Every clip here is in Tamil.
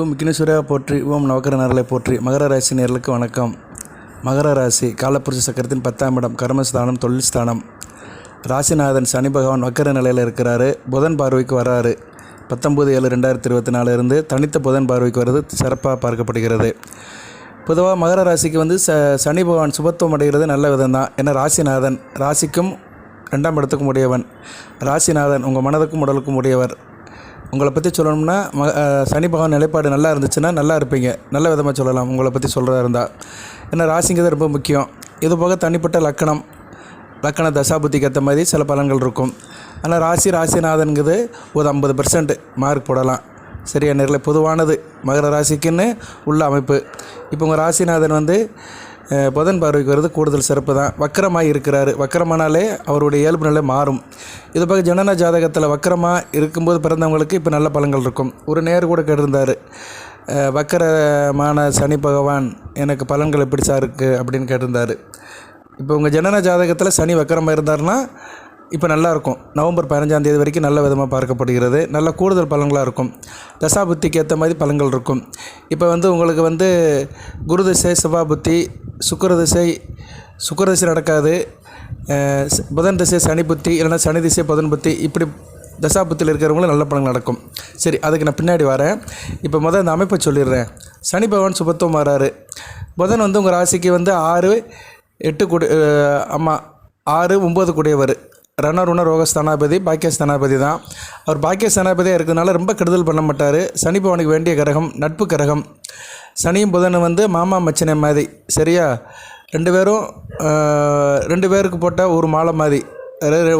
ஓம் விக்னேஸ்வரா போற்றி ஓம் நவக்கர நேரலை போற்றி. மகர ராசி நேர்களுக்கு வணக்கம். மகர ராசி காலப்புருஷ சக்கரத்தின் பத்தாம் இடம் கர்மஸ்தானம் தொழில் ஸ்தானம் ராசிநாதன் சனி பகவான் வக்கர நிலையில் இருக்கிறாரு. புதன் பார்வைக்கு வராரு. பத்தொம்பது ஏழு ரெண்டாயிரத்தி இருபத்தி நாலுலேருந்து தனித்த புதன் பார்வைக்கு வர்றது சிறப்பாக பார்க்கப்படுகிறது. பொதுவாக மகர ராசிக்கு வந்து ச சனி பகவான் சுபத்துவம் அடைகிறது நல்ல விதம் தான் ஏன்னா ராசிநாதன் ராசிக்கும் ரெண்டாம் இடத்துக்கும் உடையவன். ராசிநாதன் உங்கள் மனதுக்கும் உடலுக்கும் உடையவர். உங்களை பற்றி சொல்லணும்னா ம சனி பகவான் நிலைப்பாடு நல்லா இருந்துச்சுன்னா நல்லா இருப்பீங்க. நல்ல விதமாக சொல்லலாம் உங்களை பற்றி சொல்கிறதா இருந்தால் ஏன்னா ராசிங்கிறது ரொம்ப முக்கியம். இது போக தனிப்பட்ட லக்கணம் லக்கண தசாபுத்திக்கு ஏற்ற மாதிரி சில பலன்கள் இருக்கும். ஆனால் ராசி ராசிநாதனுங்கிறது ஒரு ஐம்பது பர்சன்ட் மார்க் போடலாம். சரியா நேரில் பொதுவானது. மகர ராசிக்குன்னு உள்ள அமைப்பு. இப்போ உங்கள் ராசிநாதன் வந்து புதன் பார்வைக்கு வருது கூடுதல் சிறப்பு தான். வக்கரமாக இருக்கிறாரு. வக்கரமானாலே அவருடைய இயல்பு நிலை மாறும். இது பார்க்க ஜனன ஜாதகத்தில் வக்கரமாக இருக்கும்போது பிறந்தவங்களுக்கு இப்போ நல்ல பலன்கள் இருக்கும். ஒரு நேர் கூட கேட்டிருந்தார். வக்கரமான சனி பகவான் எனக்கு பலன்கள் எப்படி சார் இருக்குது அப்படின்னு கேட்டிருந்தார். இப்போ உங்கள் ஜனன ஜாதகத்தில் சனி வக்கரமாக இருந்தாருன்னா இப்போ நல்லாயிருக்கும் நவம்பர் பதினஞ்சாம் தேதி வரைக்கும் நல்ல விதமாக பார்க்கப்படுகிறது. நல்ல கூடுதல் பலன்களாக இருக்கும். தசாபுத்திக்கு ஏற்ற மாதிரி பலன்கள் இருக்கும். இப்போ வந்து உங்களுக்கு வந்து குரு திசை செவ்வாய் புத்தி சுக்கரதிசை சுக்கரதிசை நடக்காது. ச- புதன் திசை சனி புத்தி இல்லைனா சனி திசை புதன் புத்தி இப்படி தசாபுத்தியில் இருக்கிறவங்களும் நல்ல பலன்கள் நடக்கும். சரி அதுக்கு நான் பின்னாடி வரேன். இப்போ முதல் இந்த அமைப்பை சொல்லிடுறேன். சனி பகவான் சுபத்துவம் வராரு. புதன் வந்து உங்கள் ராசிக்கு வந்து ஆறு எட்டு குடி ஆமாம் ஆறு ஒம்பது கூடியவர். ரணருண பாக்கியஸ் தனாபதி தான். அவர் பாக்கியஸ்தானாபதியாக இருக்கிறதுனால ரொம்ப கெடுதல் பண்ண மாட்டார். சனி பவனுக்கு வேண்டிய கிரகம் நட்பு கிரகம். சனியும் புதனும் வந்து மாமா மச்சனை மாதிரி. சரியா? ரெண்டு பேரும் ரெண்டு பேருக்கு போட்டால் ஒரு மாலை மாதிரி.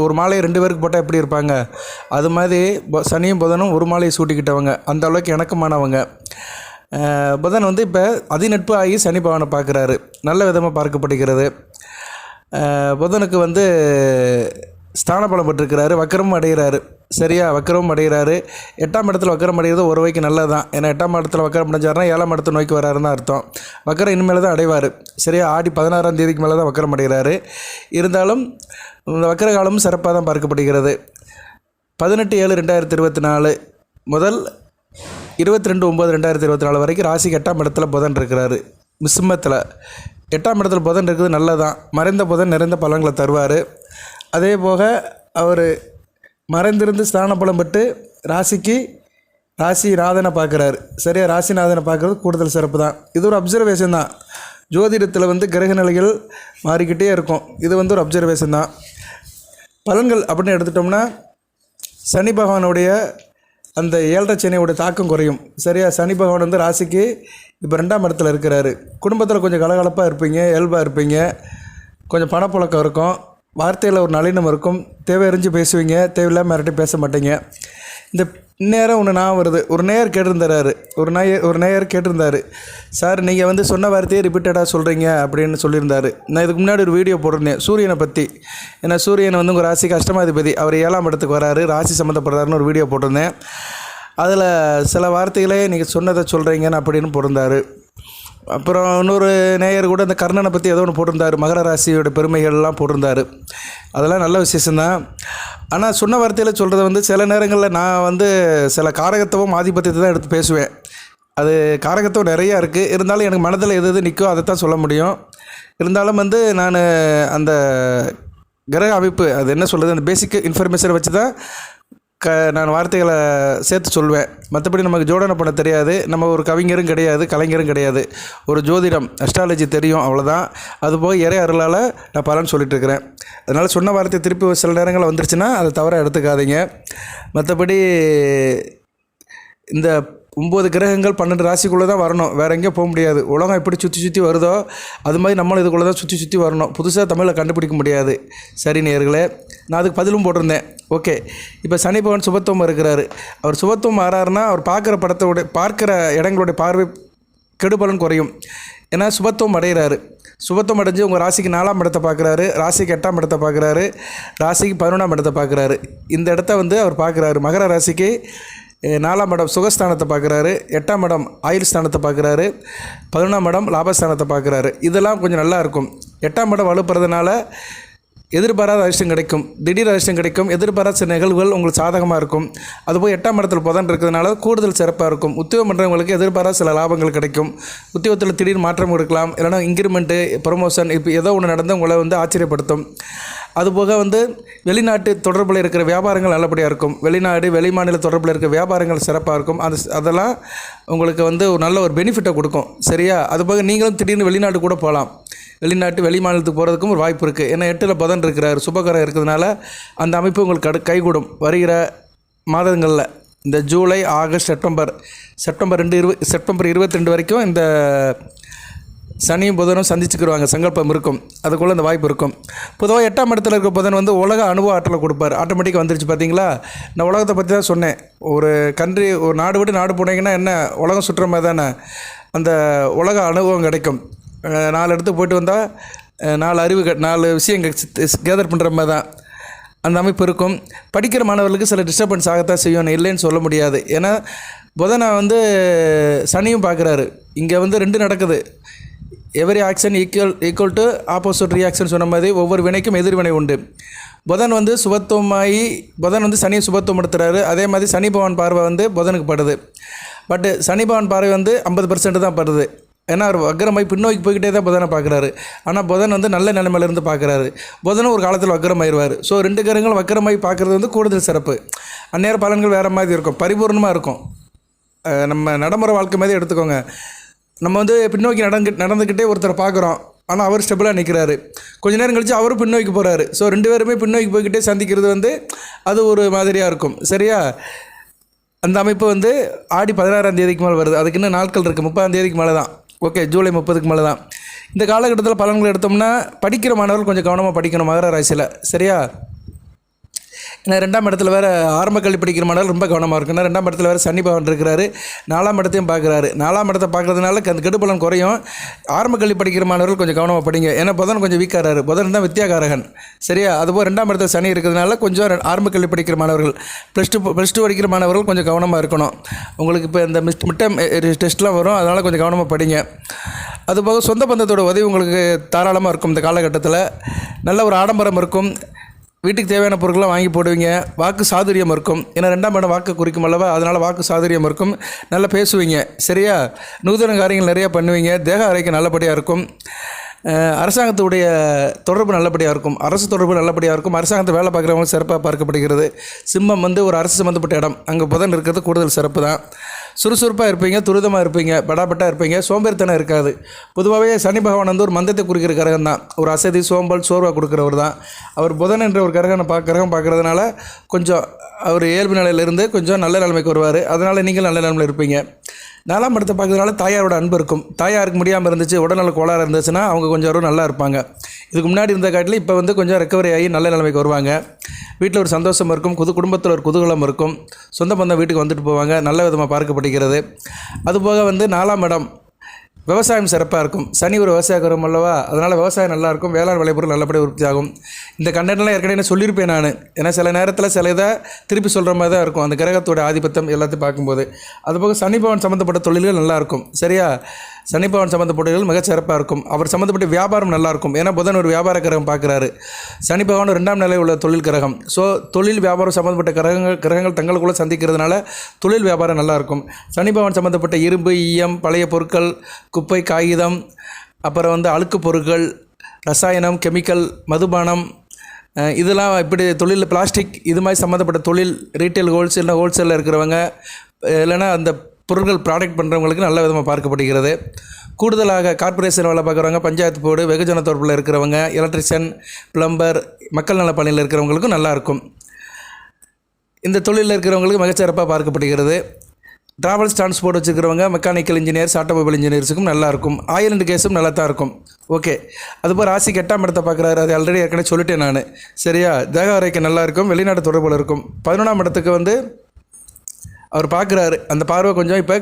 ஒரு மாலையை ரெண்டு பேருக்கு போட்டால் எப்படி இருப்பாங்க? அது மாதிரி சனியும் புதனும் ஒரு மாலையை சூட்டிக்கிட்டவங்க. அந்த அளவுக்கு இணக்கமானவங்க. புதன் வந்து இப்போ அதிநட்பு ஆகி சனி பவனை பார்க்குறாரு நல்ல விதமாக பார்க்கப்படுகிறது. புதனுக்கு வந்து ஸ்தானபலம் பெற்றிருக்கிறாரு வக்கரமும் அடைகிறாரு. சரியா? வக்கரமும் அடைகிறாரு. எட்டாம் இடத்துல வக்கரம் அடைகிறது ஒரு வைக்கு நல்லது தான் ஏன்னா எட்டாம் இடத்துல வக்கரம் அடைஞ்சாருன்னா ஏழாம் இடத்து நோக்கி வராருன்னு அர்த்தம். வக்கரம் இனிமேல் தான் அடைவார். சரியா? ஆடி பதினாறாம் தேதிக்கு மேலே தான் வக்கரம் அடைகிறாரு. இருந்தாலும் இந்த வக்கர காலமும் சிறப்பாக தான் பார்க்கப்படுகிறது. பதினெட்டு ஏழு ரெண்டாயிரத்தி இருபத்தி நாலு முதல் இருபத்தி ரெண்டு ஒம்பது ரெண்டாயிரத்தி இருபத்தி நாலு வரைக்கும் ராசிக்கு எட்டாம் இடத்துல புதன் இருக்கிறாரு. மிஸ்மத்தில். எட்டாம் இடத்துல புதன் இருக்குது நல்லதான் மறைந்த புதன் நிறைந்த பலன்களை தருவார். அதே போக அவர் மறைந்திருந்து ஸ்தானப்பலம் பெற்று ராசிக்கு ராசி ராதனை பார்க்குறாரு. சரியா? ராசிநாதனை பார்க்குறது கூடுதல் சிறப்பு தான். இது ஒரு அப்சர்வேஷன் தான். ஜோதிடத்தில் வந்து கிரக நிலைகள் மாறிக்கிட்டே இருக்கும். இது வந்து ஒரு அப்சர்வேஷன் தான். பலன்கள் அப்படின்னு எடுத்துட்டோம்னா சனி பகவானுடைய அந்த ஏழரை சனியோட தாக்கம் குறையும். சரியா? சனி பகவான் வந்து ராசிக்கு இப்போ ரெண்டாம் இடத்துல இருக்கிறாரு. குடும்பத்தில் கொஞ்சம் கலகலப்பாக இருப்பீங்க இயல்பாக இருப்பீங்க. கொஞ்சம் பணப்புழக்கம் இருக்கும். வார்த்தையில் ஒரு நளினம் இருக்கும். தேவை அறிஞ்சு பேசுவீங்க. தேவையில்லாமல் மிரட்டி பேச மாட்டீங்க. இந்த நேரம் ஒன்று நான் வருது. ஒரு நேயர் கேட்டிருந்தாரு. ஒரு நேயர் ஒரு நேயர் கேட்டிருந்தாரு. சார் நீங்கள் வந்து சொன்ன வார்த்தையே ரிப்பீட்டடாக சொல்கிறீங்க அப்படின்னு சொல்லியிருந்தாரு. நான் இதுக்கு முன்னாடி ஒரு வீடியோ போட்டிருந்தேன். சூரியனை பற்றி ஏன்னா சூரியன் வந்து உங்கள் ராசி கஷ்டமாதிபதி அவர் ஏழாம் இடத்துக்கு வராரு. ராசி சம்மந்தப்படுறாருன்னு ஒரு வீடியோ போட்டிருந்தேன். அதில் சில வார்த்தைகளே நீங்கள் சொன்னதை சொல்கிறீங்கன்னு அப்படின்னு போட்டிருந்தாரு அப்புறம் இன்னொரு நேயர் கூட இந்த கர்ணனை பற்றி ஏதோ ஒன்று போட்டிருந்தாரு. மகர ராசியோட பெருமைகள்லாம் போட்டிருந்தார். அதெல்லாம் நல்ல விசேஷம்தான். ஆனால் சொன்ன வார்த்தையில் சொல்கிறது வந்து சில நேரங்களில் நான் வந்து சில காரகத்துவம் ஆதிபத்தியத்தை தான் எடுத்து பேசுவேன். அது காரகத்துவம் நிறையா இருக்குது இருந்தாலும் எனக்கு மனதில் எது எது நிற்கோ அதை தான் சொல்ல முடியும். இருந்தாலும் வந்து நான் அந்த கிரக அமைப்பு அது என்ன சொல்கிறது அந்த பேசிக் இன்ஃபர்மேஷனை வச்சு தான் க நான் வார்த்தைகளை சேர்த்து சொல்வேன். மற்றபடி நமக்கு ஜோடனை பண்ண தெரியாது. நம்ம ஒரு கவிஞரும் கிடையாது கலைஞரும் கிடையாது. ஒரு ஜோதிடம் அஸ்ட்ராலஜி தெரியும் அவ்வளோதான் அதுபோக இறை அருளால் நான் பலன் சொல்லிட்டு இருக்கிறேன் அதனால் சொன்ன வார்த்தை திருப்பி சில நேரங்களில் வந்துருச்சுன்னா அதை தவற எடுத்துக்காதீங்க. மற்றபடி இந்த ஒம்பது கிரகங்கள் பன்னெண்டு ராசிக்குள்ளே தான் வரணும். வேறு எங்கேயும் போக முடியாது. உலகம் எப்படி சுற்றி சுற்றி வருதோ அது மாதிரி நம்மளும் இதுக்குள்ளே தான் சுற்றி சுற்றி வரணும். புதுசாக தமிழில் கண்டுபிடிக்க முடியாது. சரி நேர்களே நான் அதுக்கு பதிலும் போட்டிருந்தேன். ஓகே. இப்போ சனி பகவான் சுபத்துவம் இருக்கிறாரு அவர் சுபத்துவம் மாறாருன்னா அவர் பார்க்குற படத்தோட பார்க்குற இடங்களுடைய பார்வை கெடுபலன் குறையும். ஏன்னா சுபத்துவம் அடைகிறாரு. சுபத்துவம் அடைஞ்சு உங்கள் ராசிக்கு நாலாம் இடத்தை பார்க்குறாரு. ராசிக்கு எட்டாம் இடத்தை பார்க்குறாரு. ராசிக்கு பதினொன்றாம் இடத்தை பார்க்குறாரு. இந்த இடத்த வந்து அவர் பார்க்குறாரு. மகர ராசிக்கு நாலாம் இடம் சுகஸ்தானத்தை பார்க்குறாரு எட்டாம் இடம் ஆயுள் ஸ்தானத்தை பார்க்குறாரு பதினொன்றாம் இடம் லாபஸ்தானத்தை பார்க்குறாரு. இதெல்லாம் கொஞ்சம் நல்லா இருக்கும். எட்டாம் இடம் வலுப்புறதுனால எதிர்பாராத அதிர்ஷ்டம் கிடைக்கும். திடீர் அதிர்ஷ்டம் கிடைக்கும். எதிர்பாராத சில நிகழ்வுகள் உங்களுக்கு சாதகமாக இருக்கும். அதுபோல் எட்டாம் இடத்துல புதன் இருக்கிறதுனால கூடுதல் சிறப்பாக இருக்கும். உத்தியோகம் பண்ணுறவங்களுக்கு எதிர்பாராத சில லாபங்கள் கிடைக்கும். உத்தியோகத்தில் திடீர் மாற்றம் கொடுக்கலாம் இல்லைனா இன்க்ரிமெண்ட்டு ப்ரொமோஷன் இப்போ ஏதோ ஒன்று நடந்து உங்களை வந்து ஆச்சரியப்படுத்தும். அதுபோக வந்து வெளிநாட்டு தொடர்பில் இருக்கிற வியாபாரங்கள் நல்லபடியாக இருக்கும். வெளிநாடு வெளிமாநில தொடர்பில் இருக்கிற வியாபாரங்கள் சிறப்பாக இருக்கும். அது அதெல்லாம் உங்களுக்கு வந்து ஒரு நல்ல ஒரு பெனிஃபிட்டை கொடுக்கும். சரியா? அதுபோக நீங்களும் திடீர்னு வெளிநாட்டு கூட போகலாம். வெளிநாட்டு வெளி மாநிலத்துக்கு போகிறதுக்கும் ஒரு வாய்ப்பு இருக்குது ஏன்னா எட்டில் பதன் இருக்கிறார். சுபகரம் இருக்கிறதுனால அந்த அமைப்பு உங்களுக்கு கடு கைகூடும். வருகிற மாதங்களில் இந்த ஜூலை ஆகஸ்ட் செப்டம்பர் செப்டம்பர் ரெண்டு இருபது செப்டம்பர் இருபத்தி ரெண்டு வரைக்கும் இந்த சனியும் புதனும் சந்திச்சுக்கிடுவாங்க சங்கல்பம் இருக்கும். அதுக்குள்ளே அந்த வாய்ப்பு இருக்கும். பொதுவாக எட்டாம் இடத்துல இருக்க புதன் வந்து உலக அனுபவ ஆற்றலை கொடுப்பார். ஆட்டோமேட்டிக்காக வந்துருச்சு பார்த்தீங்களா நான் உலகத்தை பற்றி தான் சொன்னேன். ஒரு கண்ட்ரி ஒரு நாடு விட்டு நாடு போனீங்கன்னா என்ன உலகம் சுற்றுற மாதிரி தானே? அந்த உலக அனுபவம் கிடைக்கும். நாலு இடத்துக்கு போயிட்டு வந்தால் நாலு அறிவு நாலு விஷயம் கேதர் பண்ணுற மாதிரி தான். அந்த அமைப்பு இருக்கும். படிக்கிற மாணவர்களுக்கு சில டிஸ்டர்பன்ஸ் ஆகத்தான் செய்யணும் இல்லைன்னு சொல்ல முடியாது. ஏன்னா புதனை வந்து சனியும் பார்க்குறாரு. இங்கே வந்து ரெண்டு நடக்குது. Every action equal equal to opposite reaction சொன்ன மாதிரி ஒவ்வொரு வினைக்கும் எதிர்வினை உண்டு. புதன் வந்து சுபத்துவமாகி புதன் வந்து சனியை சுபத்துவம் எடுத்துறாரு அதே மாதிரி சனி பவன் பார்வை வந்து புதனுக்கு படுது. பட்டு சனி பவன் பார்வை வந்து ஐம்பது பர்சன்ட் தான் படுது. ஏன்னா அவர் வக்கரமாய் பின்னோக்கி போய்கிட்டே தான் புதனை பார்க்குறாரு. ஆனால் புதன் வந்து நல்ல நிலைமையிலேருந்து பார்க்குறாரு. புதனும் ஒரு காலத்தில் வக்கரமாயிருவார் ஸோ ரெண்டு கிரகங்களும் வக்கரமாய் பார்க்குறது வந்து கூடுதல் சிறப்பு. அந்நேர பலன்கள் வேறு மாதிரி இருக்கும். பரிபூர்ணமாக இருக்கும். நம்ம நடைமுறை வாழ்க்கை மாதிரி எடுத்துக்கோங்க. நம்ம வந்து பின்னோக்கி நடந்து நடந்துக்கிட்டே ஒருத்தரை பார்க்குறோம். ஆனால் அவர் ஸ்டெபிளாக நிற்கிறாரு கொஞ்ச நேரம் கழிச்சு அவரும் பின்னோக்கி போகிறாரு ஸோ ரெண்டு பேருமே பின்னோக்கி போய்கிட்டே சந்திக்கிறது வந்து அது ஒரு மாதிரியாக இருக்கும். சரியா? அந்த அமைப்பு வந்து ஆடி பதினாறாம் தேதிக்கு மேலே வருது. அதுக்கு இன்னும் நாட்கள் இருக்குது முப்பதாம் தேதிக்கு மேலே தான் ஓகே ஜூலை முப்பதுக்கு மேலே தான் இந்த காலகட்டத்தில் பலன்கள் எடுத்தோம்னா படிக்கிற மாணவர்கள் கொஞ்சம் கவனமாக படிக்கணும் மகர ராசியில். சரியா? ஏன்னா ரெண்டாம் இடத்துல வேறு ஆரம்ப கல்வி படிக்கிற மாடல் ரொம்ப கவனமாக இருக்கும். ஏன்னா ரெண்டாம் இடத்துல வேறு சனி பகவான் இருக்கிறாரு. நாலாம் இடத்தையும் பார்க்குறாரு. நாலாம் இடத்தை பார்க்குறதுனால அந்த கெடுபலன் குறையும். ஆரம்ப கல்வி படிக்கிற மாணவர்கள் கொஞ்சம் கவனமாக படிங்க. ஏன்னா புதன் கொஞ்சம் வீக்காராரு புதன் தான் வித்தியாகாரகன். சரியா? அதுபோல் ரெண்டாம் இடத்துல சனி இருக்கிறதுனால கொஞ்சம் ஆரம்ப கல்வி படிக்கிற மாணவர்கள் ப்ளஸ் டூ ப்ளஸ் டூ படிக்கிற மாணவர்கள் கொஞ்சம் கவனமாக இருக்கணும். உங்களுக்கு இப்போ இந்த மிஸ்ட் மிட்டம் டெஸ்ட்லாம் வரும். அதனால் கொஞ்சம் கவனமாக படிங்க. அதுபோக சொந்த பந்தத்தோட உதவி உங்களுக்கு தாராளமாக இருக்கும். இந்த காலகட்டத்தில் நல்ல ஒரு ஆடம்பரம் இருக்கும். வீட்டுக்கு தேவையான பொருட்கள்லாம் வாங்கி போடுவீங்க. வாக்கு சாதுரியம் இருக்கும். ஏன்னா ரெண்டாம் இடம் வாக்கு குறிக்கும் அல்லவா? அதனால் வாக்கு சாதுரியம் இருக்கும். நல்லா பேசுவீங்க. சரியா? நூதன காரியங்கள் நிறையா பண்ணுவீங்க. தேக ஆரோக்கியம் நல்லபடியாக இருக்கும். அரசாங்கத்துடைய தொடர்பு நல்லபடியாக இருக்கும். அரசு தொடர்பு நல்லபடியாக இருக்கும். அரசாங்கத்தை வேலை பார்க்குறவங்க சிறப்பாக பார்க்கப்படுகிறது. சிம்மம் வந்து ஒரு அரசு சம்மந்தப்பட்ட இடம். அங்கே புதன் இருக்கிறது கூடுதல் சிறப்பு தான். சுறுசுறுப்பாக இருப்பீங்க துரிதமாக இருப்பீங்க படாபட்டாக இருப்பீங்க சோம்பேறித்தனம் இருக்காது. பொதுவாகவே சனி பகவான் வந்து ஒரு மந்தத்தை குறிக்கிற கிரகம் தான். ஒரு அசதி சோம்பல் சோர்வாக கொடுக்குறவர் தான். அவர் புதன் என்ற ஒரு கிரகம் பா கிரகம் பார்க்குறதுனால கொஞ்சம் அவர் இயல்பு நிலையிலிருந்து கொஞ்சம் நல்ல நிலைமைக்கு வருவார். அதனால் நீங்கள் நல்ல நிலைமையில் இருப்பீங்க. நாலாம் படத்தை பார்க்கறதுனால தாயாரோட அன்பு இருக்கும். தாயாருக்கு முடியாமல் இருந்துச்சு உடல்நல கோளாறு இருந்துச்சுன்னா அவங்க கொஞ்சம் ஒரு நல்லா இருப்பாங்க. இதுக்கு முன்னாடி இருந்த காட்டிலும் இப்போ வந்து கொஞ்சம் ரெக்கவரி ஆகி நல்ல நிலைமைக்கு வருவாங்க. வீட்டில் ஒரு சந்தோஷம் இருக்கும் குது குடும்பத்தில் ஒரு குதூகலம் இருக்கும். சொந்த பந்தம் வீட்டுக்கு வந்துட்டு போவாங்க நல்ல விதமாக பார்க்கப்படுகிறது. அதுபோக வந்து நாலாம் இடம் விவசாயம் சிறப்பாக இருக்கும். சனி ஒரு விவசாயக்காரம் அல்லவா? அதனால் விவசாயம் நல்லாயிருக்கும் வேளாண் விளைபொருள் நல்லபடியாக உற்பத்தி ஆகும். இந்த கண்டனெலாம் ஏற்கனவே சொல்லியிருப்பேன் நான். ஏன்னா சில நேரத்தில் சில இதை திருப்பி சொல்கிற மாதிரி தான் இருக்கும். அந்த கிரகத்தோட ஆதிபத்தியம் எல்லாத்தையும் பார்க்கும்போது. அதுபோக சனி பவன் சம்மந்தப்பட்ட தொழில்கள் நல்லாயிருக்கும் சரியா? சனி பவன் சம்மந்தப்பட்ட சிறப்பாக இருக்கும். அவர் சம்மந்தப்பட்ட வியாபாரம் நல்லா இருக்கும் ஏன்னா புதன் ஒரு வியாபார கிரகம் பார்க்குறாரு. சனி பகவான் ரெண்டாம் நிலை உள்ள தொழில் கிரகம். ஸோ தொழில் வியாபாரம் சம்மந்தப்பட்ட கிரகங்கள் கிரகங்கள் தங்களுக்குள்ளே சந்திக்கிறதுனால தொழில் வியாபாரம் நல்லாயிருக்கும். சனிபவன் சனி பகவான் சம்மந்தப்பட்ட இரும்பு ஈயம் பழைய பொருட்கள் குப்பை காகிதம் அப்புறம் வந்து அழுக்கு பொருட்கள் ரசாயனம் கெமிக்கல் மதுபானம் இதெல்லாம் இப்படி தொழிலில் பிளாஸ்டிக் இது மாதிரி சம்மந்தப்பட்ட தொழில் ரீட்டைல் ஹோல்சேல் ஹோல்சேலில் இருக்கிறவங்க இல்லைன்னா அந்த பொருட்கள் ப்ராடக்ட் பண்ணுறவங்களுக்கு நல்ல விதமாக பார்க்கப்படுகிறது. கூடுதலாக கார்ப்பரேஷன் வேலை பார்க்குறவங்க பஞ்சாயத்து போர்டு வெகுஜன தொடர்பில் இருக்கிறவங்க எலக்ட்ரிஷியன் பிளம்பர் மக்கள் நல பணியில் இருக்கிறவங்களுக்கும் நல்லாயிருக்கும் இந்த தொழிலில் இருக்கிறவங்களுக்கு மிகச்சிறப்பாக பார்க்கப்படுகிறது. டிராவல்ஸ் டிரான்ஸ்போர்ட் வச்சுருக்கிறவங்க மெக்கானிக்கல் இன்ஜினியர்ஸ் ஆட்டோமொபைல் இன்ஜினியர்ஸுக்கும் நல்லா இருக்கும். ஆயில் அண்ட் கேஸும் நல்லா தான் இருக்கும். ஓகே அதுபோல் ராசிக்கு எட்டாம் இடத்தை பார்க்குறாரு. அது ஆல்ரெடி ஏற்கனவே சொல்லிட்டேன் நான். சரியா? தேக நல்லாயிருக்கும் வெளிநாட்டு தொடர்பில் இருக்கும். பதினொன்றாம் இடத்துக்கு வந்து அவர் பார்க்குறாரு. அந்த பார்வை கொஞ்சம் இப்போ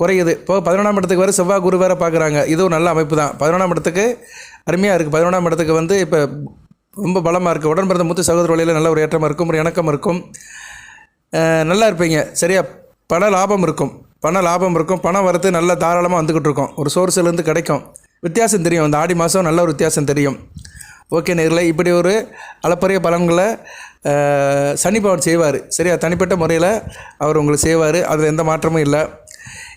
குறையுது. இப்போ பதினொன்றாம் இடத்துக்கு வேறு செவ்வாய் குரு வேறு பார்க்குறாங்க. இது ஒரு நல்ல அமைப்பு தான் பதினொன்றாம் இடத்துக்கு அருமையாக இருக்குது பதினொன்றாம் இடத்துக்கு வந்து இப்போ ரொம்ப பலமாக இருக்குது உடன் பிறந்த மூத்த சகோதர வழியில் நல்ல ஒரு ஏற்றம் இருக்கும். ஒரு இணக்கம் இருக்கும். நல்லா இருப்பீங்க. சரியா? பண லாபம் இருக்கும். பண லாபம் இருக்கும். பணம் வரது நல்லா தாராளமாக வந்துக்கிட்டு இருக்கும். ஒரு சோர்ஸ்லேருந்து கிடைக்கும். வித்தியாசம் தெரியும். இந்த ஆடி மாதம் நல்ல ஒரு வித்தியாசம் தெரியும். ஓகே நேரில் இப்படி ஒரு அளப்பரிய பலன்களை சனி செய்வார். சரியா? தனிப்பட்ட முறையில் அவர் உங்களுக்கு செய்வார். அதில் எந்த மாற்றமும் இல்லை.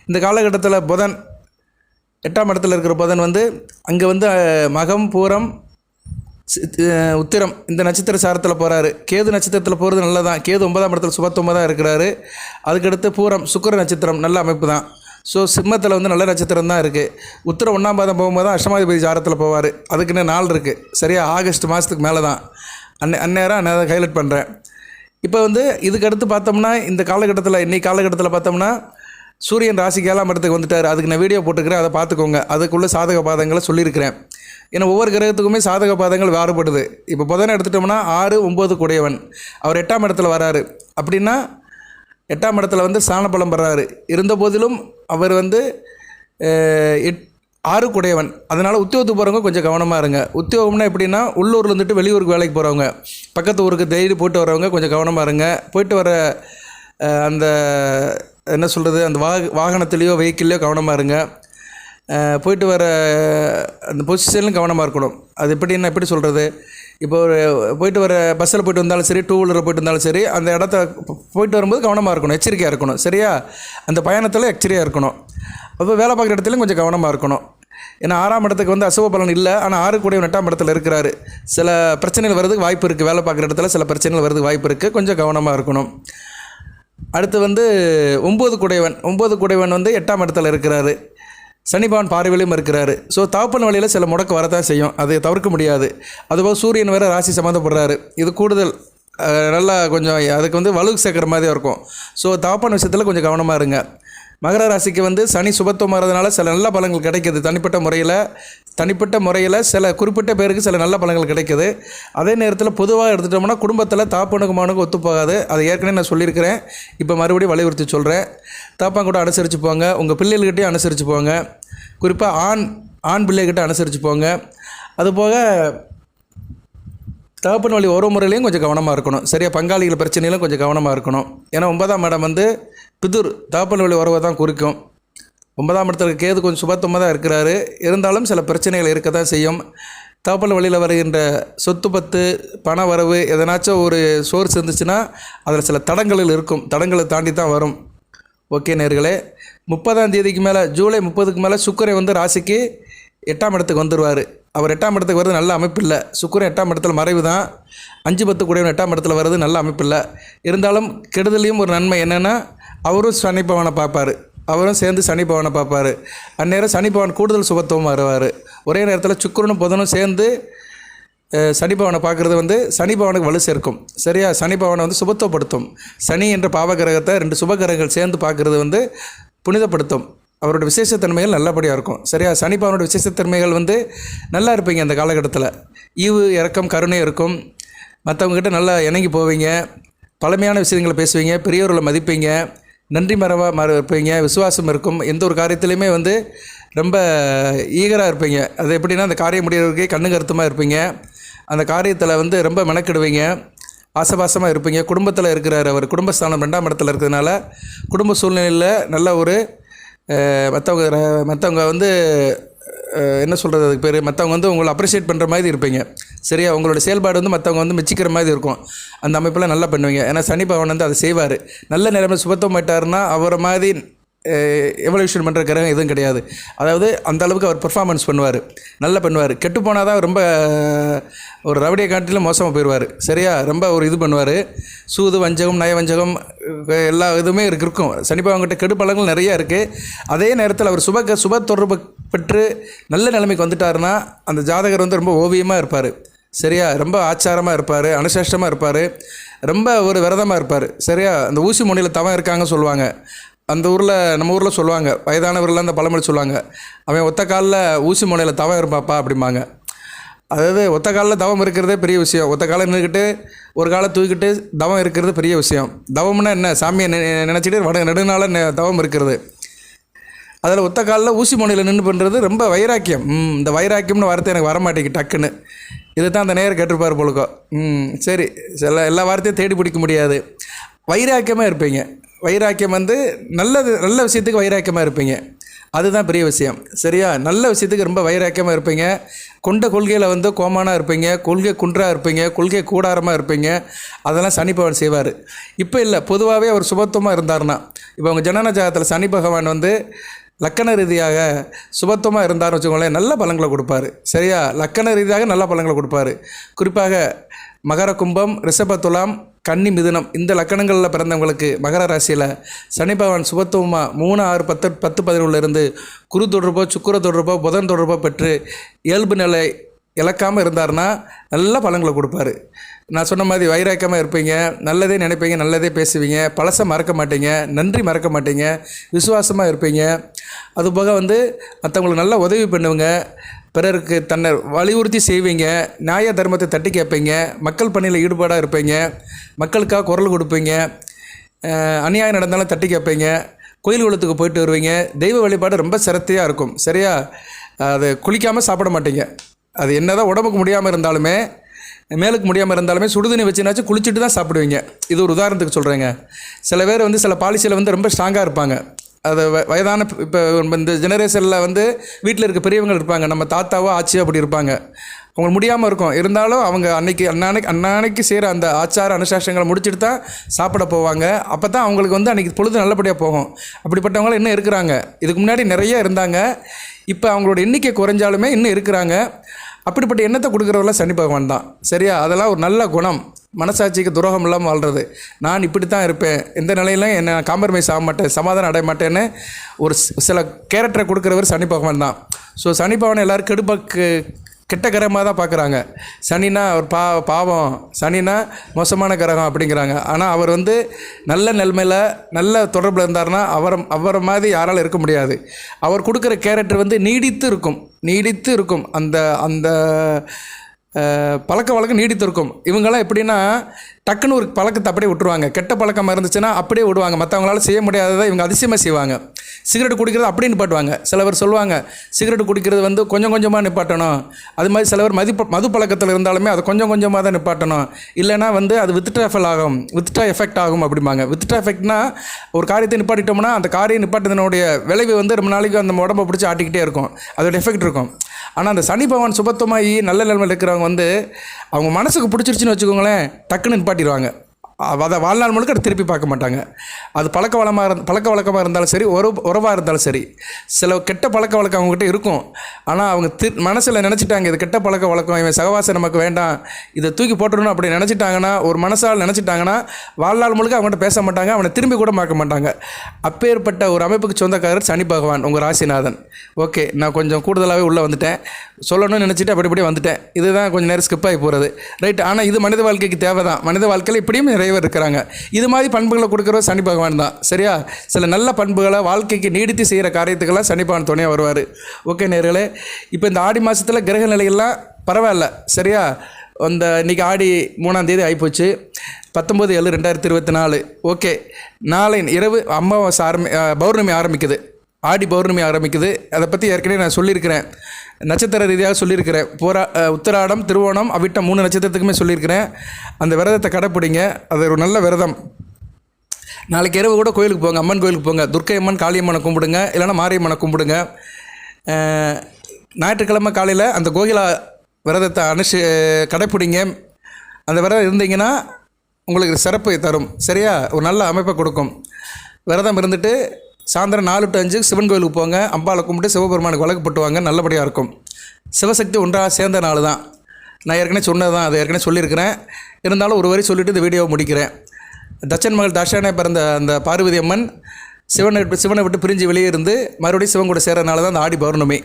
இந்த காலகட்டத்தில் புதன் எட்டாம் இடத்துல இருக்கிற புதன் வந்து அங்கே வந்து மகம் பூரம் உத்திரம் இந்த நட்சத்திர சாரத்தில் போகிறாரு கேது நட்சத்திரத்தில் போகிறது நல்லதான். கேது ஒன்பதாம் இடத்துல சுபத்தொம்பதாக இருக்கிறாரு. அதுக்கடுத்து பூரம் சுக்கிர நட்சத்திரம் நல்ல அமைப்பு தான். ஸோ சிம்மத்தில் வந்து நல்ல நட்சத்திரம் தான் இருக்குது உத்திரம் ஒன்றாம் பாதம் போகும்போது தான் அஷ்டமாதிபதி சாரத்தில் போவார். அதுக்குன்னு நாள் இருக்குது சரியா? ஆகஸ்ட் மாதத்துக்கு மேலே தான் அந்நே அந்நேரம் அந்நேரம் ஹைலைட் பண்ணுறேன் இப்போ வந்து இதுக்கு அடுத்து பார்த்தோம்னா இந்த காலகட்டத்தில் இன்னைக்கு காலகட்டத்தில் பார்த்தோம்னா சூரியன் ராசிக்கு ஏழாம் இடத்துக்கு வந்துட்டார். அதுக்கு நான் வீடியோ போட்டுக்கிறேன் அதை பார்த்துக்கோங்க. அதுக்குள்ளே சாதக பாதங்களை சொல்லியிருக்கிறேன். ஏன்னா ஒவ்வொரு கிரகத்துக்குமே சாதக பாதங்கள் வேறுபடுது. இப்போ புதனை எடுத்துட்டோம்னா ஆறு ஒம்பது குடையவன். அவர் எட்டாம் இடத்துல வராரு. அப்படின்னா எட்டாம் இடத்துல வந்து சாணப்பலம் பெறாரு. இருந்த போதிலும் அவர் வந்து எட் ஆறு குடையவன் அதனால் உத்தியோகத்துக்கு போகிறவங்க கொஞ்சம் கவனமாக இருங்க. உத்தியோகம்னா எப்படின்னா உள்ளூரில் இருந்துட்டு வெளியூருக்கு வேலைக்கு போகிறவங்க பக்கத்து ஊருக்கு தைரியம் போயிட்டு வரவங்க கொஞ்சம் கவனமாக இருங்க. போயிட்டு வர அந்த என்ன சொல்கிறது அந்த வாக வாகனத்துலேயோ வெஹிக்கிள்லையோ கவனமாக இருங்க. போயிட்டு வர அந்த பொசிஷன்லையும் கவனமாக இருக்கணும். அது எப்படின்னா எப்படி சொல்கிறது இப்போ ஒரு போயிட்டு வர பஸ்ஸில் போயிட்டு வந்தாலும் சரி டூ வீலரில் போயிட்டு வந்தாலும் சரி அந்த இடத்த போயிட்டு வரும்போது கவனமாக இருக்கணும். எச்சரிக்கையாக இருக்கணும். சரியா? அந்த பயணத்தில் எச்சரிக்கையாக இருக்கணும். அப்போ வேலை பார்க்குற இடத்துலையும் கொஞ்சம் கவனமாக இருக்கணும். ஏன்னா ஆறாம் இடத்துக்கு வந்து அசுவ பலன் இல்லை ஆனால் ஆறு கூட எட்டாம் இடத்துல இருக்கிறாரு. சில பிரச்சனைகள் வர்றதுக்கு வாய்ப்பு இருக்குது வேலை பார்க்குற இடத்துல சில பிரச்சனைகள் வர்றதுக்கு வாய்ப்பு இருக்குது கொஞ்சம் கவனமாக இருக்கணும். அடுத்து வந்து ஒம்பது குடைவன் ஒம்பது குடைவன் வந்து எட்டாம் இடத்துல இருக்கிறாரு. சனிபவன் பார்வையிலும் இருக்கிறாரு. ஸோ தகப்பன் வழியில் சில முடக்கு வரதான் செய்யும். அதை தவிர்க்க முடியாது. அதுபோல் சூரியன் வேறு ராசி சம்மந்தப்படுறாரு. இது கூடுதல் நல்லா கொஞ்சம் அதுக்கு வந்து வலு சேர்க்குற மாதிரி இருக்கும். ஸோ தாப்பன் விஷயத்தில் கொஞ்சம் கவனமாக இருங்க. மகர ராசிக்கு வந்து சனி சுபத்துவம் வரதுனால சில நல்ல பலன்கள் கிடைக்கிது. தனிப்பட்ட முறையில் தனிப்பட்ட முறையில் சில குறிப்பிட்ட பேருக்கு சில நல்ல பலன்கள் கிடைக்குது. அதே நேரத்தில் பொதுவாக எடுத்துட்டோம்னா குடும்பத்தில் தாப்பனுக்கு மனுக்கு ஒத்து போகாது. அதை ஏற்கனவே நான் சொல்லியிருக்கிறேன். இப்போ மறுபடியும் வலியுறுத்தி சொல்கிறேன் தாப்பான் கூட அனுசரித்து போங்க. உங்கள் பிள்ளைகள்கிட்டையும் அனுசரித்து போங்க. குறிப்பாக ஆண் ஆண் பிள்ளைகிட்ட அனுசரித்து போங்க. அதுபோக தகப்பன் வழி ஒரு முறையிலையும் கொஞ்சம் கவனமாக இருக்கணும். சரியா பங்காளிகள் பிரச்சனையிலும் கொஞ்சம் கவனமாக இருக்கணும். ஏன்னா ஒன்பதாம் மேடம் வந்து பிதுர் தகப்பன் வழி உறவை தான் குறிக்கும். ஒன்பதாம் இடத்துல கேது கொஞ்சம் சுபத்தமாக தான் இருக்கிறாரு. இருந்தாலும் சில பிரச்சனைகள் இருக்க தான் செய்யும். தகப்பன் வழியில் வருகின்ற சொத்து பத்து பண வரவு எதனாச்சும் ஒரு சோர்ஸ் இருந்துச்சுன்னா அதில் சில தடங்கள் இருக்கும். தடங்களை தாண்டி தான் வரும். ஓகே நேர்களே முப்பதாம் தேதிக்கு மேலே ஜூலை முப்பதுக்கு மேலே சுக்கரை வந்து ராசிக்கு எட்டாம் இடத்துக்கு வந்துடுவார் அவர் எட்டாம் இடத்துக்கு வர்றது நல்ல அமைப்பு இல்லை சுக்கரன் எட்டாம் இடத்துல மறைவு தான். அஞ்சு பத்து கூடியவன் எட்டாம் இடத்துல வர்றது நல்ல அமைப்பு இல்லை இருந்தாலும் கெடுதலையும் ஒரு நன்மை என்னென்னா அவரும் சனி பவனை பார்ப்பார். அவரும் சேர்ந்து சனி பவனை பார்ப்பார். அந்நேரம் சனி பவன் கூடுதல் சுபத்துவமாக வருவார். ஒரே நேரத்தில் சுக்கிரனும் புதனும் சேர்ந்து அஹ், சனி பவனை பார்க்குறது வந்து சனி பவனுக்கு வலு சேர்க்கும். சரியா? சனி பவனை வந்து சுபத்துவப்படுத்தும். சனி என்ற பாவகிரகத்தை ரெண்டு சுபகிரகங்கள் சேர்ந்து பார்க்குறது வந்து புனிதப்படுத்தும். அவரோட விசேஷத்தன்மைகள் நல்லபடியாக இருக்கும். சரியா? சனி பவனோட விசேஷத்தன்மைகள் வந்து நல்லா இருப்பீங்க அந்த காலகட்டத்தில். ஈவு இறக்கம் கருணை இருக்கும். மற்றவங்ககிட்ட நல்லா இணங்கி போவீங்க. பழமையான விஷயங்களை பேசுவீங்க. பெரியவர்களை மதிப்பீங்க. நன்றி மரவா மற இருப்பீங்க. விசுவாசம் இருக்கும். எந்த ஒரு காரியத்திலையுமே வந்து ரொம்ப ஈகராக இருப்பீங்க. அது எப்படின்னா அந்த காரியம் முடியறதுக்கே கண்ணு கருத்துமாக இருப்பீங்க. அந்த காரியத்தில் வந்து ரொம்ப மெனக்கிடுவீங்க. ஆசபாசமாக இருப்பீங்க. குடும்பத்தில் இருக்கிறார் அவர். குடும்பஸ்தானம் ரெண்டாம் இடத்துல இருக்கிறதுனால குடும்ப சூழ்நிலையில் நல்ல ஒரு மற்றவங்க ர- மற்றவங்க வந்து என்ன சொல்கிறது அதுக்கு பேர்? மற்றவங்க வந்து உங்களை அப்ரிஷியேட் பண்ணுற மாதிரி இருப்பீங்க. சரியா? உங்களோட செயல்பாடு வந்து மற்றவங்க வந்து மெச்சிக்கிற மாதிரி இருக்கும். அந்த அமைப்பில் நல்லா பண்ணுவீங்க. ஏன்னா சனி பகவான் வந்து அதை செய்வார். நல்ல நிலைமை சுபத்துவம் ஆயிட்டாருன்னா அவரை மாதிரி எவல்யூஷன் பண்ணுற கிரகம் எதுவும் கிடையாது. அதாவது அந்த அளவுக்கு அவர் பெர்ஃபார்மன்ஸ் பண்ணுவார். நல்லா பண்ணுவார். கெட்டு போனால் தான் ரொம்ப ஒரு ரவுடியை காட்டிலும் மோசமாக போயிடுவார் சரியா? ரொம்ப ஒரு இது பண்ணுவார். சூது வஞ்சகம் நயவஞ்சகம் வஞ்சகம் எல்லா இதுவுமே இருக்கும். சனிப்பாவங்கிட்ட கெடு பழங்கள் இருக்குது அதே நேரத்தில் அவர் சுப சுப தொடர்பு பெற்று நல்ல நிலைமைக்கு வந்துட்டாருன்னா அந்த ஜாதகர் வந்து ரொம்ப ஓவியமாக இருப்பார். சரியா? ரொம்ப ஆச்சாரமாக இருப்பார். அனுசேஷ்டமாக இருப்பார். ரொம்ப ஒரு விரதமாக இருப்பார். சரியா? அந்த ஊசி மொழியில் தவம் இருக்காங்க சொல்லுவாங்க. அந்த ஊரில் நம்ம ஊரில் சொல்லுவாங்க வயதானவர்கள்லாம் அந்த பழமொழி சொல்லுவாங்க. அவன் ஒத்த காலில் ஊசி முனையில் தவம் இருப்பாப்பா அப்படிம்பாங்க. அதாவது ஒத்த காலில் தவம் இருக்கிறதே பெரிய விஷயம். ஒத்த காலம் நின்றுக்கிட்டு ஒரு காலை தூக்கிட்டு தவம் இருக்கிறது பெரிய விஷயம். தவம்னா என்ன? சாமியை நெ- நினச்சிட்டு வட நெடுநாள தவம் இருக்கிறது. அதில் ஒத்த காலில் ஊசி முனையில் நின்று பண்ணுறது ரொம்ப வைராக்கியம். இந்த வைராக்கியம்னு வார்த்தை எனக்கு வரமாட்டேங்குது டக்குன்னு. இதை தான் அந்த நேரம் கேட்டிருப்பார் போலுக்கோ. ம் சரி சில எல்லா வார்த்தையும் தேடி பிடிக்க முடியாது. வைராக்கியமாக இருப்பீங்க. வைராக்கியம் வந்து நல்லது நல்ல விஷயத்துக்கு வைராக்கியமாக இருப்பீங்க. அதுதான் பெரிய விஷயம். சரியா? நல்ல விஷயத்துக்கு ரொம்ப வைராக்கியமாக இருப்பீங்க. கொண்ட கொள்கையில் வந்து கோமானாக இருப்பீங்க. கொள்கை குன்றாக இருப்பீங்க. கொள்கை கூடாரமாக இருப்பீங்க. அதெல்லாம் சனி பகவான் செய்வார். இப்போ இல்லை பொதுவாகவே அவர் சுபத்துவமாக இருந்தார்னா இப்போ உங்கள் ஜனன ஜாகத்தில் சனி பகவான் வந்து லக்கண ரீதியாக சுபத்துவமாக இருந்தார்னு வச்சுக்கோங்களேன் நல்ல பலன்களை கொடுப்பாரு. சரியா? லக்கண ரீதியாக நல்ல பலங்களை கொடுப்பாரு. குறிப்பாக மகர கும்பம் ரிஷப துலாம் கன்னி மிதுனம். இந்த லக்கணங்களில் பிறந்தவங்களுக்கு மகர ராசியில் சனி பகவான் சுபத்துவமாக மூணு ஆறு பத்து பத்து பதினொன்றுல இருந்து குரு தொடர்போ சுக்குர தொடர்போ புதன் தொடர்போ பெற்று இயல்பு நிலை இழக்காமல் இருந்தாருன்னா நல்ல பழங்களை கொடுப்பாரு. நான் சொன்ன மாதிரி வைராக்கமாக இருப்பீங்க நல்லதே நினைப்பீங்க நல்லதே பேசுவீங்க பழசை மறக்க மாட்டீங்க நன்றி மறக்க மாட்டீங்க விசுவாசமாக இருப்பீங்க. அதுபோக வந்து மற்றவங்களுக்கு நல்லா உதவி பண்ணுவீங்க. பிறருக்கு தன்னை வலியுறுத்தி செய்வீங்க நியாய தர்மத்தை தட்டி கேட்பீங்க மக்கள் பணியில் ஈடுபாடாக இருப்பீங்க மக்களுக்காக குரல் கொடுப்பீங்க அநியாயம் நடந்தாலும் தட்டி கேட்பீங்க கோயில் குளத்துக்கு போயிட்டு வருவீங்க. தெய்வ வழிபாடு ரொம்ப சிரத்தையாக இருக்கும். சரியா? அது குளிக்காமல் சாப்பிட மாட்டீங்க. அது என்ன தான் உடம்புக்கு முடியாமல் இருந்தாலுமே மேலுக்கு முடியாமல் இருந்தாலுமே சுடுதண்ணி வச்சுனாச்சும் குளிச்சுட்டு தான் சாப்பிடுவீங்க. இது ஒரு உதாரணத்துக்கு சொல்கிறேங்க சில பேர் வந்து சில பாலிசியில் வந்து ரொம்ப ஸ்ட்ராங்காக இருப்பாங்க. அது வ- வயதான இப்போ இந்த ஜெனரேஷனில் வந்து வீட்டில் இருக்க பெரியவங்க இருப்பாங்க. நம்ம தாத்தாவோ ஆச்சியோ அப்படி இருப்பாங்க. அவங்க முடியாமல் இருக்கும். இருந்தாலும் அவங்க அன்னைக்கு அன்னானைக்கு அன்னானைக்கு செய்கிற அந்த ஆச்சார அனுசாசனங்களை முடிச்சுட்டு தான் சாப்பிட போவாங்க. அப்போ தான் அவங்களுக்கு வந்து அன்றைக்கி பொழுது நல்லபடியாக போகும். அப்படிப்பட்டவங்களும் இன்னும் இருக்கிறாங்க. இதுக்கு முன்னாடி நிறைய இருந்தாங்க. இப்போ அவங்களோட எண்ணிக்கை குறைஞ்சாலுமே இன்னும் இருக்கிறாங்க. அப்படிப்பட்ட எண்ணத்தை கொடுக்குறவரெல்லாம் சனி பகவான் தான். சரியா? அதெல்லாம் ஒரு நல்ல குணம். மனசாட்சிக்கு துரோகம் இல்லாமல் வாழ்கிறது நான் இப்படி தான் இருப்பேன். இந்த நிலையிலும் என்ன காம்ப்ரமைஸ் ஆக மாட்டேன் சமாதானம் அடைய மாட்டேன்னு ஒரு சில கேரக்டரை கொடுக்குறவர் சனி பகவான் தான். ஸோ சனி பகவான் எல்லோரும் கெடுப்பக்கு கெட்ட கிரகமாக தான் பார்க்குறாங்க. சனினா அவர் பா பாவம் சனினா மோசமான கிரகம் அப்படிங்கிறாங்க. ஆனால் அவர் வந்து நல்ல நிலைமையில் நல்ல தொடர்பில் இருந்தாருன்னா அவரை அவரை மாதிரி யாரால் இருக்க முடியாது. அவர் கொடுக்குற கேரக்டர் வந்து நீடித்து இருக்கும். நீடித்து இருக்கும். அந்த அந்த பழக்க வழக்கம் நீடித்திருக்கும். இவங்கெல்லாம் எப்படின்னா டக்குன்னு ஒரு பழக்கத்தை அப்படியே விட்டுருவாங்க. கெட்ட பழக்கமாக இருந்துச்சுன்னா அப்படியே விடுவாங்க. மற்றவங்களால செய்ய முடியாததை இவங்க அதிசயமாக செய்வாங்க. சிகரெட் குடிக்கிறது அப்படியே நிப்பாட்டுவாங்க. சில பேர் சொல்லுவாங்க சிகரெட் குடிக்கிறது வந்து கொஞ்சம் கொஞ்சமாக நிப்பாட்டணும். அது மாதிரி சில பேர் மது மது பழக்கத்தில் இருந்தாலுமே அதை கொஞ்சம் கொஞ்சமாக தான் நிப்பாட்டணும். இல்லைன்னா வந்து அது வித்ட்ராஃபல் ஆகும். வித்ட்ரா எஃபெக்ட் ஆகும் அப்படிம்பாங்க. வித்ட்ரா எஃபெக்ட்னா ஒரு காரியத்தை நிப்பாட்டிட்டோம்னா அந்த காரியம் நிப்பாட்டினனுடைய விளைவு வந்து ரொம்ப நாளைக்கு அந்த உடம்பை பிடிச்சி ஆட்டிக்கிட்டே இருக்கும். அதோட எஃபெக்ட் இருக்கும். ஆனால் அந்த சனி பகவான் சுபத்துவமாகி நல்ல நிலைமையில் இருக்கிறவங்க வந்து அவங்க மனசுக்கு பிடிச்சிருச்சுன்னு வச்சுக்கோங்களேன் டக்குன்னு நிப்பாட்டிடுவாங்க அதை வாழ்நாள் முழுக்க அதை திருப்பி பார்க்க மாட்டாங்க. அது பழக்க வளமாக இருந் பழக்க வழக்கமாக இருந்தாலும் சரி உறவு உறவாக இருந்தாலும் சரி சில கெட்ட பழக்க வழக்கம் அவங்ககிட்ட இருக்கும். ஆனால் அவங்க தி மனசில் நினச்சிட்டாங்க இது கெட்ட பழக்க வழக்கம் இவன் சகவாசம் நமக்கு வேண்டாம் இதை தூக்கி போட்டுடணும் அப்படி நினச்சிட்டாங்கன்னா ஒரு மனசால் நினச்சிட்டாங்கன்னா வாழ்நாள் முழுக்க அவங்ககிட்ட பேச மாட்டாங்க அவனை திரும்பி கூட பார்க்க மாட்டாங்க. அப்பேற்பட்ட ஒரு அமைப்புக்கு சொந்தக்காரர் சனி பகவான் உங்கள் ராசிநாதன். ஓகே நான் கொஞ்சம் கூடுதலாகவே உள்ளே வந்துட்டேன். சொல்லணும்னு நினச்சிட்டு அப்படி இப்படி வந்துட்டேன். இதுதான் கொஞ்சம் நேரம் ஸ்கிப் ஆகி போகிறது ரைட் ஆனால் இது மனித வாழ்க்கைக்கு தேவை தான் மனித வாழ்க்கையில் இப்படியும் நிறைய இருக்கிறாங்க. இது மாதிரி பண்புகளை கொடுக்குற சனி பகவான் தான். சரியா? சில நல்ல பண்புகளை வாழ்க்கைக்கு நீடித்து செய்கிற காரியத்துக்கெல்லாம் சனி பகவான் துணையாக வருவார். ஓகே நேர்களே இப்போ இந்த ஆடி மாதத்தில் கிரக நிலைகள்லாம் பரவாயில்ல. சரியா? அந்த இன்றைக்கி ஆடி மூணாம் தேதி ஆகிப்போச்சு பத்தொம்பது ஏழு ரெண்டாயிரத்தி இருபத்தி நாலு. ஓகே நாளை இரவு அம்மாவாசை ஆரம்பி பௌர்ணமி ஆரம்பிக்குது. ஆடி பௌர்ணமி ஆரம்பிக்குது. அதை பற்றி ஏற்கனவே நான் சொல்லியிருக்கிறேன். நட்சத்திர ரீதியாக சொல்லியிருக்கிறேன் போரா உத்தராடம் திருவோணம் அவிட்ட மூணு நட்சத்திரத்துக்குமே சொல்லியிருக்கிறேன். அந்த விரதத்தை கடைப்பிடிங்க. அது ஒரு நல்ல விரதம். நாளைக்கு இரவு கூட கோயிலுக்கு போங்க அம்மன் கோயிலுக்கு போங்க. துர்க்கை அம்மன் காளியம்மனை கும்பிடுங்க. இல்லைன்னா மாரியம்மனை கும்பிடுங்க. ஞாயிற்றுக்கிழமை காலையில் அந்த கோகிலா விரதத்தை அனுஷி கடைப்பிடிங்க. அந்த விரதம் இருந்தீங்கன்னா உங்களுக்கு சிறப்பு தரும். சரியா? ஒரு நல்ல அமைப்பை கொடுக்கும். விரதம் இருந்துட்டு சாயந்தரம் நாலு டு அஞ்சு சிவன் கோயிலுக்கு போங்க. அம்பாளை கும்பிட்டு சிவபெருமானுக்கு வழக்கு போட்டுவாங்க நல்லபடியாக இருக்கும். சிவசக்தி ஒன்றாக சேர்ந்த நாள் தான். நான் ஏற்கனவே சொன்னது தான். அதை ஏற்கனவே சொல்லியிருக்கிறேன். இருந்தாலும் ஒரு வரி சொல்லிவிட்டு இந்த வீடியோவை முடிக்கிறேன். தச்சன் மகள் தர்ஷனே பிறந்த அந்த பார்வதி அம்மன் சிவனை விட்டு சிவனை விட்டு பிரிஞ்சு வெளியே இருந்து மறுபடியும் சிவன் கூட சேர்றதுனால தான் அந்த ஆடி பௌர்ணமி.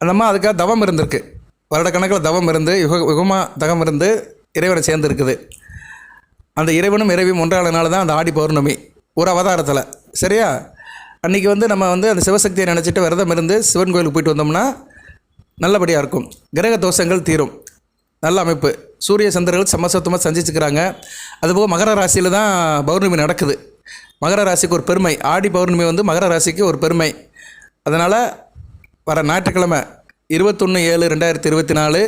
அந்த அம்மா அதுக்காக தவம் இருந்திருக்கு. வருடக்கணக்கில் தவம் இருந்து யுக யுகமாக தவம் இருந்து இறைவனை சேர்ந்துருக்குது. அந்த இறைவனும் இறைவியும் ஒன்றாளனால தான் அந்த ஆடி பௌர்ணமி. ஒரு அவதாரத்தில். சரியா? அன்றைக்கி வந்து நம்ம வந்து அந்த சிவசக்தியை நினச்சிட்டு விரதம் இருந்து சிவன் கோயிலுக்கு போயிட்டு வந்தோம்னா நல்லபடியாக இருக்கும். கிரக தோஷங்கள் தீரும். நல்ல அமைப்பு. சூரிய சந்திரர்கள் சமசத்துவமாக சந்திச்சுக்கிறாங்க அதுபோக மகர ராசியில் தான் பௌர்ணமி நடக்குது. மகர ராசிக்கு ஒரு பெருமை. ஆடி பௌர்ணமி வந்து மகர ராசிக்கு ஒரு பெருமை. அதனால் வர ஞாயிற்றுக்கிழமை இருபத்தொன்று ஏழு ரெண்டாயிரத்தி இருபத்தி நாலு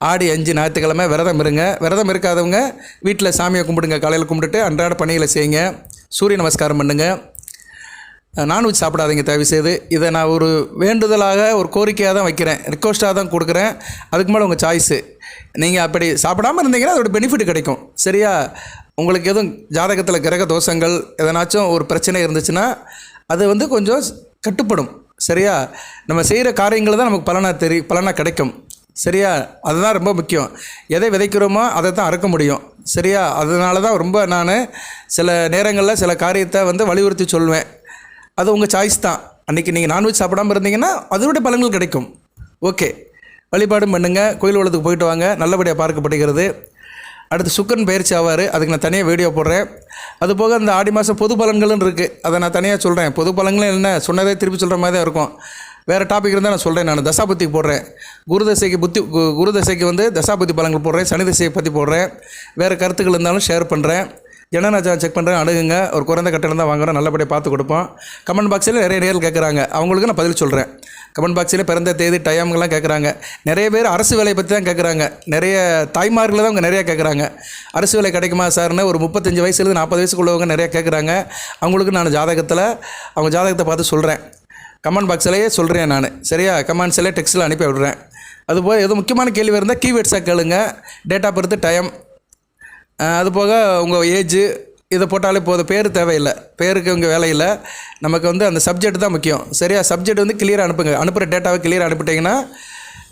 ஆடி அஞ்சு ஞாயிற்றுக்கிழமை விரதம் இருங்க. விரதம் இருக்காதவங்க வீட்டில் சாமியை கும்பிடுங்க காலையில் கும்பிட்டுட்டு அன்றாட பணிகளை செய்யுங்க. சூரிய நமஸ்காரம் பண்ணுங்கள் நான்வெஜ் சாப்பிடாதீங்க தயவு செய்து இதை நான் ஒரு வேண்டுதலாக ஒரு கோரிக்கையாக தான் வைக்கிறேன். ரிக்வஸ்ட்டாக தான் கொடுக்குறேன். அதுக்கு மேலே உங்கள் சாய்ஸு நீங்கள் அப்படி சாப்பிடாம இருந்தீங்கன்னா அதோட பெனிஃபிட் கிடைக்கும். சரியா? உங்களுக்கு எதுவும் ஜாதகத்தில் கிரக தோஷங்கள் எதனாச்சும் ஒரு பிரச்சனை இருந்துச்சுன்னா அது வந்து கொஞ்சம் கட்டுப்படும். சரியா? நம்ம செய்கிற காரியங்கள் தான் நமக்கு பலனாக தெரி பலனாக கிடைக்கும். சரியா? அதுதான் ரொம்ப முக்கியம். எதை விதைக்கிறோமோ அதை தான் அறுக்க முடியும். சரியா? அதனால தான் ரொம்ப நான் சில நேரங்களில் சில காரியத்தை வந்து வலியுறுத்தி சொல்வேன். அது உங்கள் சாய்ஸ் தான். அன்றைக்கி நீங்கள் நான்வெஜ் சாப்பிடாம இருந்தீங்கன்னா அதோடைய பலன்கள் கிடைக்கும். ஓகே வழிபாடும் பண்ணுங்கள் கோயில் உலகத்துக்கு போயிட்டு வாங்க. நல்லபடியாக பார்க்கப்படுகிறது. அடுத்து சுக்கரன் பயிற்சி ஆவார். அதுக்கு நான் தனியாக வீடியோ போடுறேன். அது போக இந்த ஆடி மாதம் பொது பலன்களும் இருக்குது அதை நான் தனியாக சொல்கிறேன் பொது பலன்களும் என்ன? சொன்னதே திருப்பி சொல்கிற மாதிரி தான் இருக்கும். வேறு டாபிக் இருந்தால் நான் சொல்கிறேன் நான். தசாபுத்திக்கு போடுறேன். குருதசைக்கு புத்தி கு- வந்து தசாபுத்தி பலங்கள் போடுறேன். சனி தசையை பற்றி போடுறேன். வேறு கருத்துக்கள் இருந்தாலும் ஷேர் பண்ணுறேன் ஜனநாஜா செக் பண்ணுறேன் அணுகுங்க. ஒரு குறைந்த கட்டணம் தான் வாங்குறோம் நல்லபடியாக பார்த்து கொடுப்போம். கமெண்ட் பாக்ஸில் நிறைய நேரில் கேட்குறாங்க அவங்களுக்கு நான் பதில் சொல்கிறேன் கமெண்ட் பாக்ஸில் பிறந்த தேதி டைம்லாம் கேட்குறாங்க நிறைய பேர் அரசு வேலையை பற்றி தான் கேட்குறாங்க நிறைய தாய்மார்களை தான் அவங்க நிறையா கேட்குறாங்க அரசு வேலை கிடைக்குமா சார்னு ஒரு முப்பத்தஞ்சு வயசுலேருந்து நாற்பது வயசுக்குள்ளவங்க நிறையா கேட்குறாங்க அவங்களுக்கு நான் ஜாதகத்தில் அவங்க ஜாதகத்தை பார்த்து சொல்கிறேன் கமெண்ட் பாக்ஸ்லேயே சொல்கிறேன் நான். சரியா? கமெண்ட்ஸில் டெக்ஸ்ட்டில் அனுப்பி விடுறேன். அதுபோல் எதுவும் முக்கியமான கேள்வி இருந்தால் கீவேர்ட்ஸாக கேளுங்க. டேட் ஆஃப் பர்த் டைம் அது போக உங்கள் ஏஜு இதை போட்டாலே போதும். பேர் தேவையில்லை. பேருக்கு இங்கே வேலையில்லை நமக்கு வந்து அந்த சப்ஜெக்ட் தான் முக்கியம். சரியா? சப்ஜெக்ட் வந்து கிளியராக அனுப்புங்க. அனுப்புகிற டேட்டாவை கிளியராக அனுப்பிட்டீங்கன்னா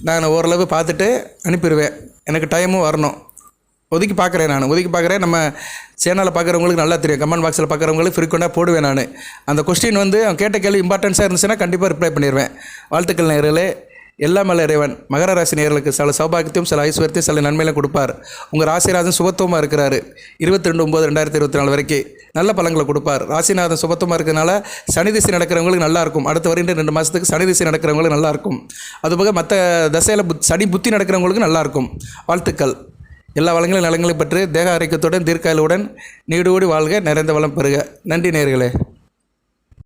நான் ஓரளவு பார்த்துட்டு அனுப்பிடுவேன். எனக்கு டைமும் வரணும். ஒதுக்கி பார்க்குறேன் நான். ஒதுக்கி பார்க்குறேன். நம்ம சேனலில் பார்க்குறவங்களுக்கு நல்லா தெரியும். கமெண்ட் பாக்ஸில் பார்க்குறவங்களுக்கு ஃப்ரீக்வெண்ட்டாக போடுவேன் நான். அந்த கொஸ்டின் வந்து அவன் கேட்ட கேள்வி இம்பார்ட்டன்ஸாக இருந்துச்சுன்னா கண்டிப்பாக ரிப்ளை பண்ணிடுவேன். வாழ்த்துக்கள் நேர்களே எல்லாம் மல்ல இறைவன். மகர ராசி நேர்களுக்கு சில சௌபாகியத்தையும் சில ஐஸ்வர்யத்தையும் சில நன்மையிலும் கொடுப்பார். உங்கள் ராசிநாதன் சுபத்துவமாக இருக்கிறாரு. இருபத்தி ரெண்டு ஒம்பது ரெண்டாயிரத்தி இருபத்தி நாலு வரைக்கும் நல்ல பழங்களை கொடுப்பார். ராசிநாதன் சுபத்துவமாக இருக்கிறதுனால சனி திசை நடக்கிறவங்களுக்கு நல்லாயிருக்கும் அடுத்த அடுத்து வருகின்ற ரெண்டு மாதத்துக்கு சனி திசை நடக்கிறவங்களுக்கு நல்லா இருக்கும். அதுபோக மற்ற தசையில் புத் சனி புத்தி நடக்கிறவங்களுக்கு நல்லாயிருக்கும் வாழ்த்துக்கள். எல்லா வளங்களும் நலங்களை பெற்று தேக ஆரோக்கியத்துடன் தீர்க்காயலுடன் நீடோடி வாழ்க நிறைந்த வளம் பெறுக. நன்றி நேர்களே